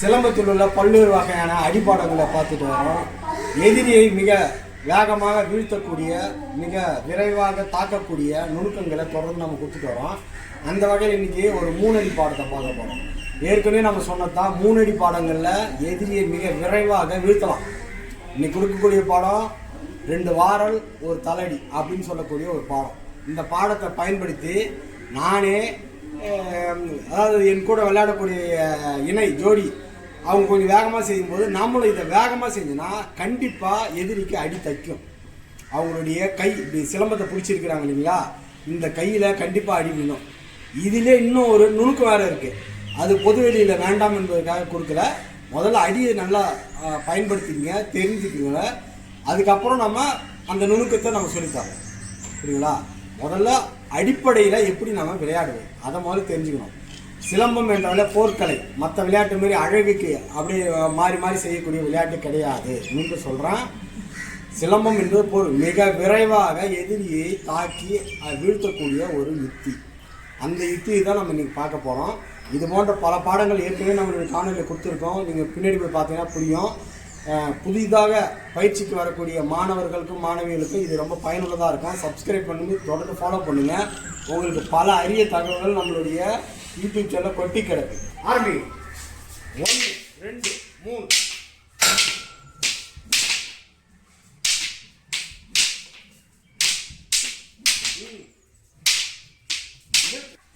சிலம்பத்தில் உள்ள பல்வேறு வகையான அடிப்பாடங்களை பார்த்துட்டு வரோம். எதிரியை மிக வேகமாக வீழ்த்தக்கூடிய மிக விரைவாக தாக்கக்கூடிய நுணுக்கங்களை தொடர்ந்து நம்ம கொடுத்துட்டு வரோம். அந்த வகையில் இன்றைக்கி ஒரு மூணடி பாடத்தை பார்க்க போகிறோம் ஏற்கனவே நம்ம சொன்னதான் மூணடி பாடங்களில் எதிரியை மிக விரைவாக வீழ்த்தலாம். இன்னைக்கு கொடுக்கக்கூடிய பாடம் ரெண்டு வாரல் ஒரு தலடி அப்படின்னு சொல்லக்கூடிய ஒரு பாடம். இந்த பாடத்தை பயன்படுத்தி நானே அதாவது என் கூட விளையாடக்கூடிய இணை ஜோடி அவங்க கொஞ்சம் வேகமாக செய்யும்போது நம்மளும் இதை வேகமாக செஞ்சோன்னா கண்டிப்பாக எதிரிக்கு அடி தைக்கும். அவங்களுடைய கை இப்படி சிலம்பத்தை பிடிச்சிருக்கிறாங்க இல்லைங்களா? இந்த கையில் கண்டிப்பாக அடி விழும். இதிலே இன்னும் ஒரு நுணுக்கம் வேறு இருக்குது அது பொது வெளியில் வேண்டாம் என்பதற்காக கொடுக்கல. முதல்ல அடியை நல்லா பயன்படுத்திக்கங்க தெரிஞ்சுக்கங்க. அதுக்கப்புறம் நம்ம அந்த நுணுக்கத்தை நம்ம சொல்லித்தரோம் புரியுங்களா முதல்ல அடிப்படையில் எப்படி நம்ம விளையாடுவோம்? அதை முதல்ல தெரிஞ்சுக்கணும். சிலம்பம் என்றாலே போர்க்கலை மற்ற விளையாட்டு மாதிரி அழகுக்கு அப்படியே மாறி மாறி செய்யக்கூடிய விளையாட்டு கிடையாது என்று சொல்கிறேன் சிலம்பம் என்பது போர் மிக விரைவாக எதிரியை தாக்கி வீழ்த்தக்கூடிய ஒரு யுத்தி. அந்த யுத்தி தான் நம்ம இன்னைக்கு பார்க்க போகிறோம் இது போன்ற பல பாடங்கள் ஏற்கனவே நம்மளுடைய காணொலியில் கொடுத்துருக்கோம். நீங்கள் பின்னாடி போய் பார்த்தீங்கன்னா புரியும். புதிதாக பயிற்சிக்கு வரக்கூடிய மாணவர்களுக்கும் மாணவிகளுக்கும் இது ரொம்ப பயனுள்ளதாக இருக்கும். சப்ஸ்கிரைப் பண்ணி தொடர்ந்து ஃபாலோ பண்ணுங்கள் உங்களுக்கு பல அரிய தகவல்கள் நம்மளுடைய யூடியூப் சேனல் கொட்டி கிடக்கு. ஆரம்பி. ஒன்று ரெண்டு மூணு.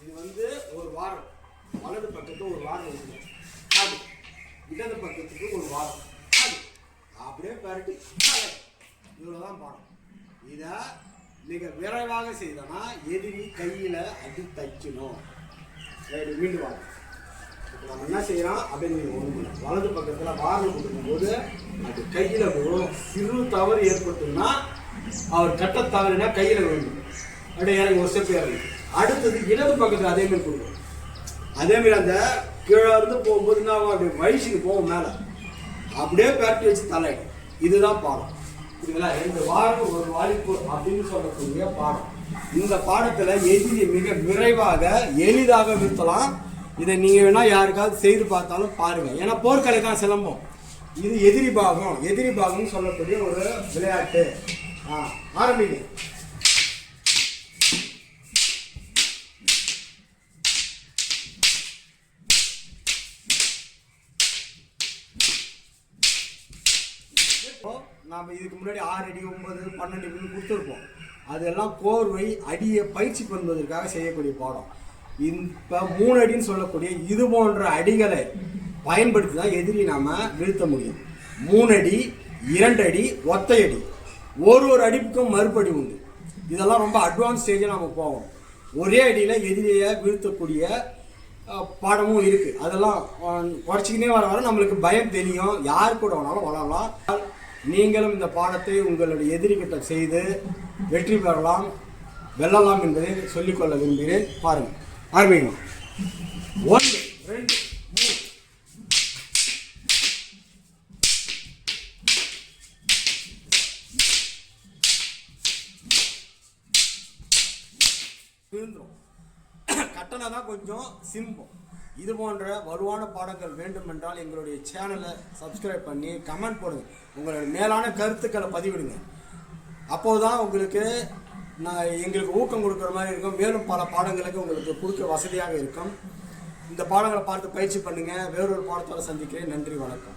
இது வந்து ஒரு வாரம். வலது பக்கத்துக்கு ஒரு வாரம் இருக்குது அது இடது பக்கத்துக்கு ஒரு வாரம். அது அப்படியே பரட்டி. இவ்வளோதான் பாடம் இதை நீங்கள் விரைவாக செய்தனா எதிரி கையில் அடி தைக்கணும். சரி மீண்டும் வாங்க. இப்போ நம்ம என்ன செய்யலாம் அப்படின்னு நீங்க வலது பக்கத்தில் வாரம் கொடுக்கும்போது அது கையில் விழும் சிறு தவறு ஏற்பட்டுன்னா அவர் கட்ட தவறுனா கையில் விழுணும் அப்படியே இறங்கி ஒரு ஸ்டெப் இறங்கி. அடுத்தது இடது பக்கத்தில் அதே மாதிரி கொடுக்கும். அதேமாரி அந்த கீழே இருந்து போகும்போது என்ன ஆகும்? அப்படி வயசுக்கு போகும் மேலே. அப்படியே பேட்டி வச்சு தலை இதுதான் பாடம். புரியுங்களா ரெண்டு வாரம் ஒரு வாய்ப்பு அப்படின்னு சொல்லக்கூடிய பாடம். இந்த பாடத்தில் எதிரி மிக விரைவாக எளிதாக வீழ்த்தலாம் இதை நீங்க வேணால் யாருக்காவது செய்து பார்த்தாலும் பாருங்கள் ஏன்னா போர்க்கலை தான் சிலம்பம். இது எதிரி பாகம். எதிரி பாகம்னு சொல்லக்கூடிய ஒரு விளையாட்டு. ஆ, ஆரம்பிங்க. இப்போ நாம இதுக்கு முன்னாடி ஆறு அடி ஒன்பது பன்னெண்டு அடி கொடுத்துருப்போம். அதெல்லாம் கோர்வை அடியை பயிற்சி பண்ணுவதற்காக செய்யக்கூடிய பாடம். இப்போ மூணு அடின்னு சொல்லக்கூடிய இது போன்ற அடிகளை பயன்படுத்தி தான் எதிரி நாம் வீழ்த்த முடியும். மூணு அடி இரண்டு அடி ஒத்தை அடி ஒரு ஒரு அடிப்புக்கும் மறுபடி உண்டு. இதெல்லாம் ரொம்ப அட்வான்ஸ் ஸ்டேஜில் நம்ம போவோம் ஒரே அடியில் எதிரியை வீழ்த்தக்கூடிய பாடமும் இருக்குது அதெல்லாம் குறைச்சிக்கினே வர வர நம்மளுக்கு பயம் தெரியும். யார் கூட வேணாலும் வளரலாம். நீங்களும் இந்த பாடத்தை உங்களுடைய எதிரிகிட்ட செய்து வெற்றி பெறலாம் வெல்லலாம் என்பதை சொல்லிக்கொள்ள விரும்புகிறேன். பாருங்க. ஆரம்பிங்க ஒன்று ரெண்டு மூணு விழுந்துரும். தான் கொஞ்சம் சிம்பம். இது போன்ற வலுவான பாடங்கள் வேண்டும் என்றால் எங்களுடைய சேனலை சப்ஸ்கிரைப் பண்ணி கமெண்ட் போடுங்க. உங்களுடைய மேலான கருத்துக்களை பதிவிடுங்க. அப்போதான் உங்களுக்கு நான் எங்களுக்கு ஊக்கம் கொடுக்குற மாதிரி இருக்கும். மேலும் பல பாடங்களுக்கு உங்களுக்கு கொடுக்க வசதியாக இருக்கும். இந்த பாடங்களை பார்த்து பயிற்சி பண்ணுங்கள் வேறொரு பாடத்தோடு சந்திக்கிறேன். நன்றி வணக்கம்.